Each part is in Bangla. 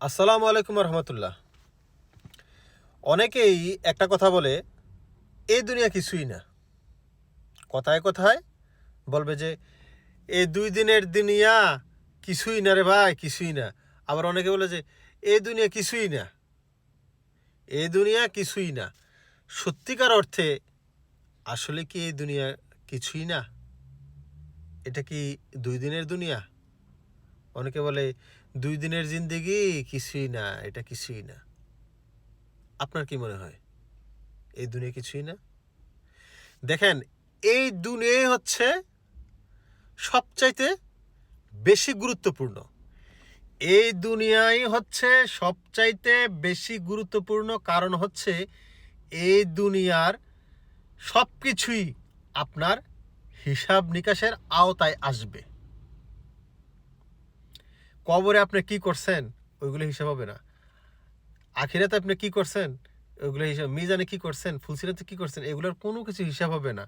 আসসালামু আলাইকুম রহমতুল্লাহ। অনেকেই একটা কথা বলে, এই দুনিয়া কিছুই না। কথায় কথায় বলবে যে, এই দুই দিনের দুনিয়া কিছুই না রে ভাই, কিছুই না। আবার অনেকে বলে যে, এই দুনিয়া কিছুই না। এই দুনিয়া কিছুই না। সত্যিকার অর্থে আসলে কি এই দুনিয়া কিছুই না? এটা কি দুই দিনের দুনিয়া? অনেকে বলে, দুই দিনের জিন্দেগি কিছুই না, এটা কিছুই না। আপনার কি মনে হয়? এই দুনিয়া কিছুই না? দেখেন, এই দুনিয়াই হচ্ছে সবচাইতে বেশি গুরুত্বপূর্ণ। এই দুনিয়াই হচ্ছে সবচাইতে বেশি গুরুত্বপূর্ণ কারণ হচ্ছে এই দুনিয়ার সব কিছুই আপনার হিসাব নিকাশের আওতায় আসবে। কবরে আপনি কি করছেন, ওইগুলো হিসাব হবে না। আখিরাতে আপনি কি করছেন, ওইগুলো হিসাব, মিজানে কি করছেন, ফুলসিরাতে কি করছেন, এগুলোর কোনো কিছু হিসাব হবে না।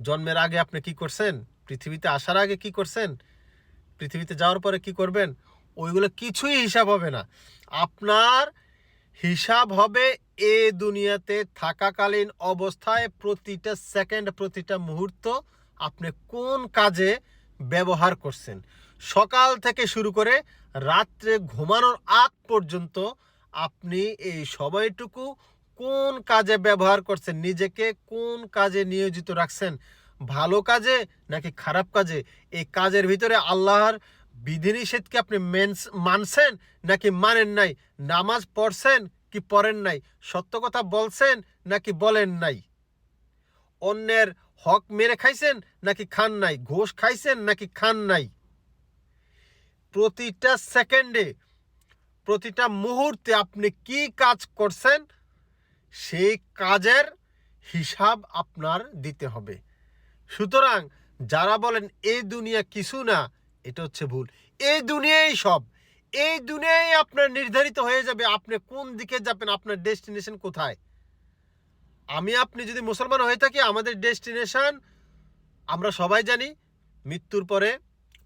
জন্মের আগে আপনি কি করছেন, পৃথিবীতে আসার আগে কি করছেন, পৃথিবীতে যাওয়ার পরে কি করবেন, ওইগুলো কিছুই হিসাব হবে না। আপনার হিসাব হবে এ দুনিয়াতে থাকাকালীন অবস্থায় প্রতিটা সেকেন্ড, প্রতিটা মুহূর্ত আপনি কোন কাজে ব্যবহার করছেন। সকাল থেকে শুরু করে রাত্রে ঘুমানোর আগ পর্যন্ত আপনি এই সময়টুকু কোন কাজে ব্যবহার করছেন? নিজেকে কোন কাজে নিয়োজিত রাখছেন? ভালো কাজে নাকি খারাপ কাজে? এই কাজের ভিতরে আল্লাহর বিধিনিষেধকে আপনি মানছেন নাকি মানেন নাই? নামাজ পড়ছেন কি পড়েন নাই? সত্য কথা বলছেন নাকি বলেন নাই? অন্যের হক মেরে খাইছেন নাকি খান নাই? ঘোষ খাইছেন নাকি খান নাই? প্রতিটা সেকেন্ডে, প্রতিটা মুহূর্তে আপনি কি কাজ করছেন, সেই কাজের হিসাব আপনার দিতে হবে। সুতরাং যারা বলেন, এই দুনিয়া কিছু না, এটা হচ্ছে ভুল। এই দুনিয়াই সব। এই দুনিয়াই আপনার নির্ধারিত হয়ে যাবে। আপনি কোন দিকে যাবেন? আপনার ডেস্টিনেশন কোথায়? আমি আপনি যদি মুসলমান হয়ে থাকি, আমাদের ডেস্টিনেশন, আমরা সবাই জানি, মৃত্যুর পরে,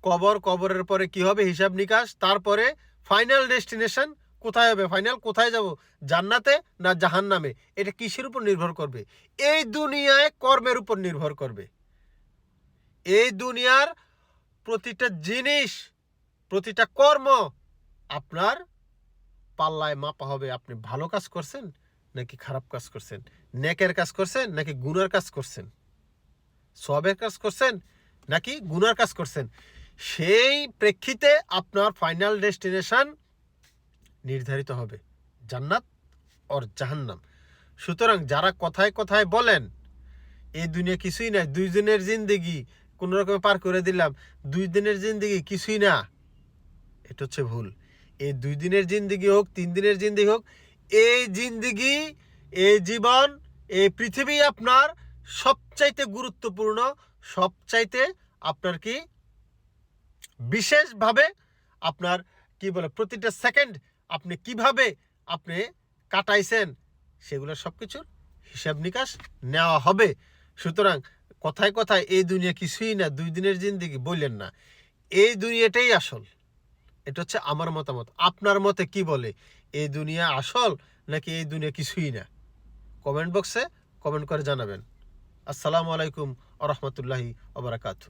কবর, কবরের পরে কি হবে, হিসাব নিকাশ, তারপরে ফাইনাল ডেস্টিনেশন কোথায় হবে ফাইনাল কোথায় যাব, জান্নাতে না জাহান্নামে? এটা কিসের উপর নির্ভর করবে? এই দুনিয়ায় কর্মের উপর নির্ভর করবে। এই দুনিয়ার প্রতিটা জিনিস, প্রতিটা কর্ম আপনার পাল্লায় মাপা হবে। আপনি ভালো কাজ করছেন নাকি খারাপ কাজ করছেন? নেকের কাজ করছেন নাকি গুনার কাজ করছেন? সবের কাজ করছেন নাকি গুনার কাজ করছেন? সেই প্রেক্ষিতে আপনার ফাইনাল ডেস্টিনেশন নির্ধারিত হবে, জান্নাত ওর জাহান্নাম। সুতরাং যারা কথায় কথায় বলেন, এই দুনিয়া কিছুই না দুই দিনের জিন্দেগি, কোনো রকমে পার করে দিলাম, দুই দিনের জিন্দেগি কিছুই না। এটা হচ্ছে ভুল। এই দুই দিনের জিন্দেগি হোক, তিন দিনের জিন্দেগি হোক এই জিন্দেগি, এই জীবন, এই পৃথিবী আপনার সবচাইতে গুরুত্বপূর্ণ, সবচাইতে আপনার কি বিশেষভাবে আপনার কি বলে, প্রতিটা সেকেন্ড আপনি কীভাবে আপনি কাটাইছেন, সেগুলো সব কিছুর হিসাব নিকাশ নেওয়া হবে। সুতরাং কথায় কথায় এই দুনিয়া কিছুই না, দুই দিনের জিন্দিগি, বললেন না। এই দুনিয়াটাই আসল। এটা হচ্ছে আমার মতামত। আপনার মতে কি বলে? এই দুনিয়া আসল নাকি এই দুনিয়া কিছুই না? কমেন্ট বক্সে কমেন্ট করে জানাবেন। আসসালামু আলাইকুম আ রহমতুল্লাহি আবরাকাতু